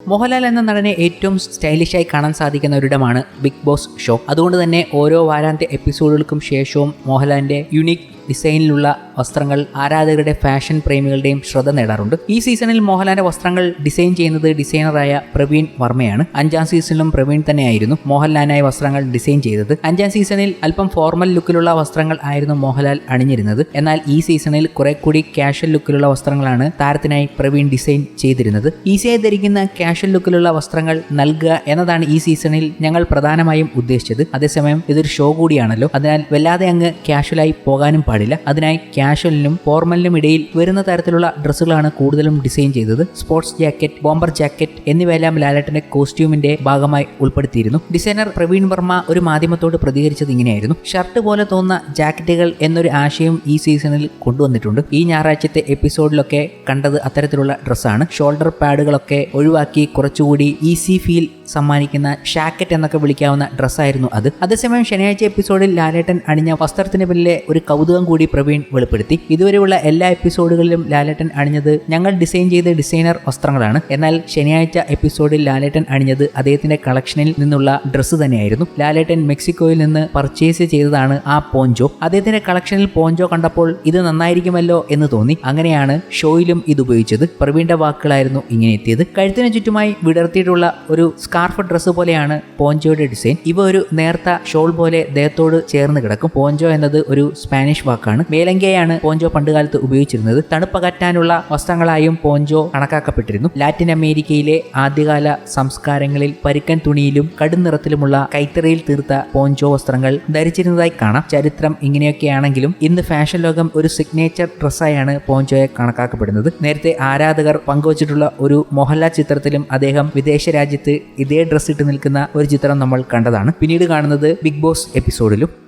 മോഹൻലാൽ എന്ന നടനെ ഏറ്റവും സ്റ്റൈലിഷായി കാണാൻ സാധിക്കുന്ന ഒരിടമാണ് ബിഗ് ബോസ് ഷോ അതുകൊണ്ട് തന്നെ ഓരോ വാരാന്ത്യ എപ്പിസോഡുകൾക്കും ശേഷവും മോഹൻലാലിന്റെ യുണീക് ഡിസൈനിലുള്ള വസ്ത്രങ്ങൾ ആരാധകരുടെ ഫാഷൻ പ്രേമികളുടെയും ശ്രദ്ധ നേടാറുണ്ട്. ഈ സീസണിൽ മോഹൻലാലിന്റെ വസ്ത്രങ്ങൾ ഡിസൈൻ ചെയ്യുന്നത് ഡിസൈനറായ പ്രവീൺ വർമ്മയാണ്. അഞ്ചാം സീസണിലും പ്രവീൺ തന്നെയായിരുന്നു മോഹൻലാലിനായി വസ്ത്രങ്ങൾ ഡിസൈൻ ചെയ്തത്. അഞ്ചാം സീസണിൽ അല്പം ഫോർമൽ ലുക്കിലുള്ള വസ്ത്രങ്ങൾ ആയിരുന്നു മോഹൻലാൽ അണിഞ്ഞിരുന്നത്. എന്നാൽ ഈ സീസണിൽ കുറെ കൂടി കാഷ്വൽ ലുക്കിലുള്ള വസ്ത്രങ്ങളാണ് താരത്തിനായി പ്രവീൺ ഡിസൈൻ ചെയ്തിരുന്നത്. ഈസിയായി ധരിക്കുന്ന കാഷ്വൽ ലുക്കിലുള്ള വസ്ത്രങ്ങൾ നൽകുക എന്നതാണ് ഈ സീസണിൽ ഞങ്ങൾ പ്രധാനമായും ഉദ്ദേശിച്ചത്. അതേസമയം ഇതൊരു ഷോ കൂടിയാണല്ലോ. അതിനാൽ വല്ലാതെ അങ്ങ് കാഷ്വലായി പോകാനും പാടില്ല. അതിനായി കാഷ്വലിനും ഫോർമലിനും ഇടയിൽ വരുന്ന തരത്തിലുള്ള ഡ്രസ്സുകളാണ് കൂടുതലും ഡിസൈൻ ചെയ്തത്. സ്പോർട്സ് ജാക്കറ്റ് ബോംബർ ജാക്കറ്റ് എന്നിവയെല്ലാം ലാലേട്ടന്റെ കോസ്റ്റ്യൂമിന്റെ ഭാഗമായി ഉൾപ്പെടുത്തിയിരുന്നു. ഡിസൈനർ പ്രവീൺ വർമ്മ ഒരു മാധ്യമത്തോട് പ്രതികരിച്ചത് ഇങ്ങനെയായിരുന്നു. ഷർട്ട് പോലെ തോന്നുന്ന ജാക്കറ്റുകൾ എന്നൊരു ആശയം ഈ സീസണിൽ കൊണ്ടുവന്നിട്ടുണ്ട്. ഈ ഞായറാഴ്ചത്തെ എപ്പിസോഡിലൊക്കെ കണ്ടത് അത്തരത്തിലുള്ള ഡ്രസ്സാണ്. ഷോൾഡർ പാഡുകളൊക്കെ ഒഴിവാക്കി കുറച്ചുകൂടി ഈസി ഫീൽ സമ്മാനിക്കുന്ന ഷാക്കറ്റ് എന്നൊക്കെ വിളിക്കാവുന്ന ഡ്രസ്സായിരുന്നു അത്. അതേസമയം ശനിയാഴ്ച എപ്പിസോഡിൽ ലാലേട്ടൻ അണിഞ്ഞ വസ്ത്രത്തിന് പിന്നിലെ ഒരു കൗതുകം കൂടി പ്രവീൺ വെളിപ്പെടുത്തി. ഇതുവരെയുള്ള എല്ലാ എപ്പിസോഡുകളിലും ലാലേട്ടൻ അണിഞ്ഞത് ഞങ്ങൾ ഡിസൈൻ ചെയ്ത ഡിസൈനർ വസ്ത്രങ്ങളാണ്. എന്നാൽ ശനിയാഴ്ച എപ്പിസോഡിൽ ലാലേട്ടൻ അണിഞ്ഞത് അദ്ദേഹത്തിന്റെ കളക്ഷനിൽ നിന്നുള്ള ഡ്രസ്സ് തന്നെയായിരുന്നു. ലാലേട്ടൻ മെക്സിക്കോയിൽ നിന്ന് പർച്ചേസ് ചെയ്തതാണ് ആ പോഞ്ചോ. അദ്ദേഹത്തിന്റെ കളക്ഷനിൽ പോഞ്ചോ കണ്ടപ്പോൾ ഇത് നന്നായിരിക്കുമല്ലോ എന്ന് തോന്നി. അങ്ങനെയാണ് ഷോയിലും ഇത് ഉപയോഗിച്ചത്. പ്രവീണിന്റെ വാക്കുകളായിരുന്നു ഇങ്ങനെ എത്തിയത്. കഴുത്തിന് ചുറ്റുമായി വിടർത്തിയിട്ടുള്ള ഒരു സ്കാർഫ് ഡ്രസ്സ് പോലെയാണ് പോഞ്ചോയുടെ ഡിസൈൻ. ഇവ ഒരു നേർത്ത ഷോൾ പോലെ ദേഹത്തോട് ചേർന്ന് കിടക്കും. പോഞ്ചോ എന്നത് ഒരു സ്പാനിഷ് വാക്കാണ്. മേലങ്കയാണ് പോഞ്ചോ പണ്ടുകാലത്ത് ഉപയോഗിച്ചിരുന്നത്. തണുപ്പകറ്റാനുള്ള വസ്ത്രങ്ങളായും പോഞ്ചോ കണക്കാക്കപ്പെട്ടിരുന്നു. ലാറ്റിൻ അമേരിക്കയിലെ ആദ്യകാല സംസ്കാരങ്ങളിൽ പരിക്കൻ തുണിയിലും കടും നിറത്തിലുമുള്ള കൈത്തറിയിൽ തീർത്ത പോഞ്ചോ വസ്ത്രങ്ങൾ ധരിച്ചിരുന്നതായി കാണാം. ചരിത്രം ഇങ്ങനെയൊക്കെയാണെങ്കിലും ഇന്ന് ഫാഷൻ ലോകം ഒരു സിഗ്നേച്ചർ ഡ്രസ്സായാണ് പോഞ്ചോയെ കണക്കാക്കപ്പെടുന്നത്. നേരത്തെ ആരാധകർ പങ്കുവച്ചിട്ടുള്ള ഒരു മോഹൻലാൽ ചിത്രത്തിലും അദ്ദേഹം വിദേശ രാജ്യത്ത് ഇതേ ഡ്രസ്സ് ഇട്ട് നിൽക്കുന്ന ഒരു ചിത്രം നമ്മൾ കണ്ടതാണ്. പിന്നീട് കാണുന്നത് ബിഗ് ബോസ് എപ്പിസോഡിലും